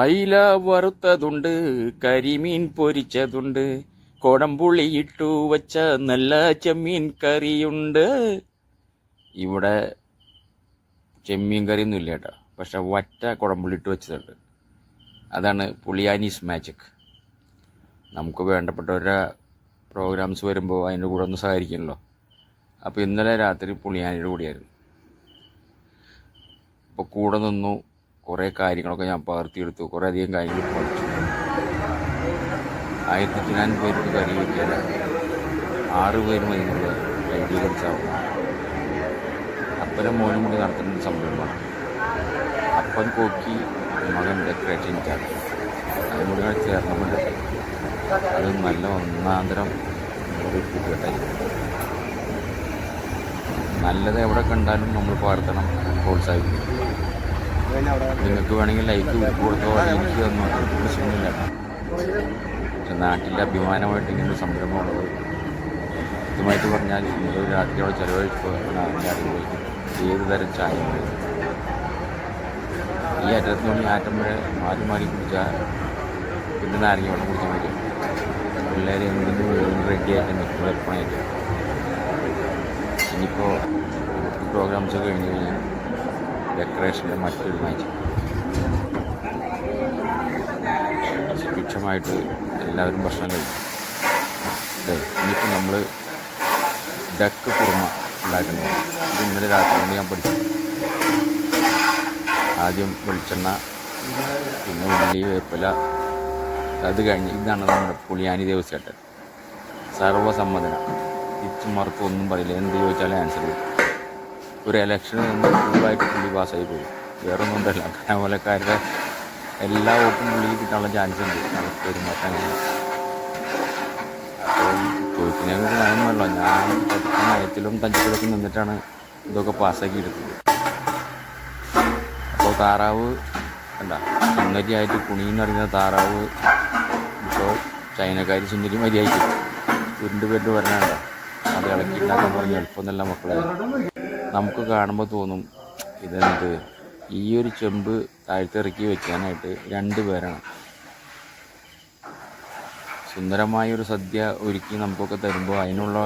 അയില വറുത്തതുണ്ട് കരിമീൻ പൊരിച്ചതുണ്ട് കോടംപുളി ഇട്ടു വച്ച നല്ല ചെമ്മീൻ കറിയുണ്ട്. ഇവിടെ ചെമ്മീൻ കറിയൊന്നും ഇല്ല കേട്ടോ. പക്ഷെ വറ്റ കുടംപുളി ഇട്ട് വെച്ചതുണ്ട്. അതാണ് പുളിയാനീസ് മാജിക് നമുക്ക് വേണ്ടപ്പെട്ടവരുടെ പ്രോഗ്രാംസ് വരുമ്പോൾ അതിന്റെ കൂടെ ഒന്ന് സഹകരിക്കണമല്ലോ അപ്പോൾ ഇന്നലെ രാത്രി പുളിയാനിയുടെ കൂടിയായിരുന്നു. അപ്പോൾ കൂടെ നിന്നു കുറേ കാര്യങ്ങളൊക്കെ ഞാൻ പകർത്തിയെടുത്തു. കുറേ അധികം കാര്യങ്ങൾ പഠിച്ചു ആയിരത്തി ഞാൻ പേർക്ക് കറി വയ്ക്കാൻ ആറ് പേരും അതിനുള്ള ഐഡിയ പഠിച്ചാവും. അപ്പനും മോനും കൂടി നടത്തുന്ന സംരംഭമാണ്. അപ്പൻ കോക്കി മകൻ ഡെക്കറേഷൻ ചാർജ് അതും കൂടി കൂടെ ചേർന്നുകൊണ്ട് അത് നല്ല ഒന്നാന്തരം കൂട്ടുകെട്ടായി നല്ലത് എവിടെ കണ്ടാലും നമ്മൾ പകർത്തണം പ്രോത്സാഹിപ്പിക്കും നിങ്ങൾക്ക് വേണമെങ്കിൽ ലൈക്ക് കൊടുത്തോ എനിക്ക് തന്നോ പ്രശ്നമില്ല. പക്ഷെ നാട്ടിലെ അഭിമാനമായിട്ട് ഇങ്ങനെ സംരംഭമുള്ളത്. കൃത്യമായിട്ട് പറഞ്ഞാൽ നിങ്ങൾ രാത്രിയോടെ ചിലവഴിച്ചു ഏത് തരം ചായ ഈ അറ്റത്തിന് വേണ്ടി ആറ്റം വരെ മാറി മാറി കുടിച്ചാൽ പിന്നെ നാരങ്ങ വെള്ളം കുടിച്ചാൽ മതി. പിള്ളേരെ എന്തെങ്കിലും റെഡി ആയിട്ട് നിൽക്കും എപ്പോഴായിട്ട് ഇനിയിപ്പോൾ പ്രോഗ്രാംസ് കഴിഞ്ഞ് കഴിഞ്ഞാൽ ഡെക്കറേഷന്റെ മറ്റൊരു മാച്ച് തുച്ഛമായിട്ട് എല്ലാവരും ഭക്ഷണം കഴിക്കും ഇനിയിപ്പോൾ നമ്മൾ ഡക്ക് കുറുമ ഉണ്ടാക്കുന്നത് ഇത് ഇന്നലെ രാത്രി കൊണ്ട് ഞാൻ പഠിച്ചു ആദ്യം വെളിച്ചെണ്ണ പിന്നെ ഉള്ളി വേപ്പില അത് കഴിഞ്ഞ് ഇതാണ് നമ്മുടെ പുളിയാനി ദേവസ്വേട്ടൻ സർവസമ്മതന തിരിച്ചു മറക്കൊന്നും പറയില്ല എന്ത് ചോദിച്ചാലും ആൻസർ കിട്ടും ഒരു ഇലക്ഷനിൽ നിന്ന് ഫുള്ളായിട്ട് പുള്ളി പാസ്സായി പോയി. വേറെ ഒന്നും ഉണ്ടല്ല കനമൂലക്കാരുടെ എല്ലാ വോട്ടും പുള്ളിക്ക് കിട്ടാനുള്ള ചാൻസ് ഉണ്ട്. നമുക്ക് പെരുമാറ്റം അപ്പോൾ ചോദിക്കുന്നതിനെ കുറിച്ച് നയമല്ലോ ഞാൻ നയത്തിലും തഞ്ചത്തിലൊക്കെ നിന്നിട്ടാണ് ഇതൊക്കെ പാസ്സാക്കി എടുത്തത് അപ്പോൾ താറാവ് അല്ല സുന്ദരിയായിട്ട് കുണിയെന്ന് പറയുന്ന താറാവ് ഇപ്പോൾ ചൈനക്കാരി സുന്ദരി മര്യാദയ്ക്ക്. ഉരുണ്ട് പേരിട്ട് വരണ അത് ഇളക്കിയിട്ടാക്കാൻ പറഞ്ഞ് എളുപ്പം എളുപ്പമെന്നല്ല മക്കളെ. നമുക്ക് കാണുമ്പോൾ തോന്നും ഇതെന്ത്? ഈ ഒരു ചെമ്പ് താഴ്ത്തിറക്കി വെക്കാനായിട്ട് രണ്ട് പേരാണ്. സുന്ദരമായ ഒരു സദ്യ ഒരുക്കി നമുക്കൊക്കെ തരുമ്പോൾ അതിനുള്ള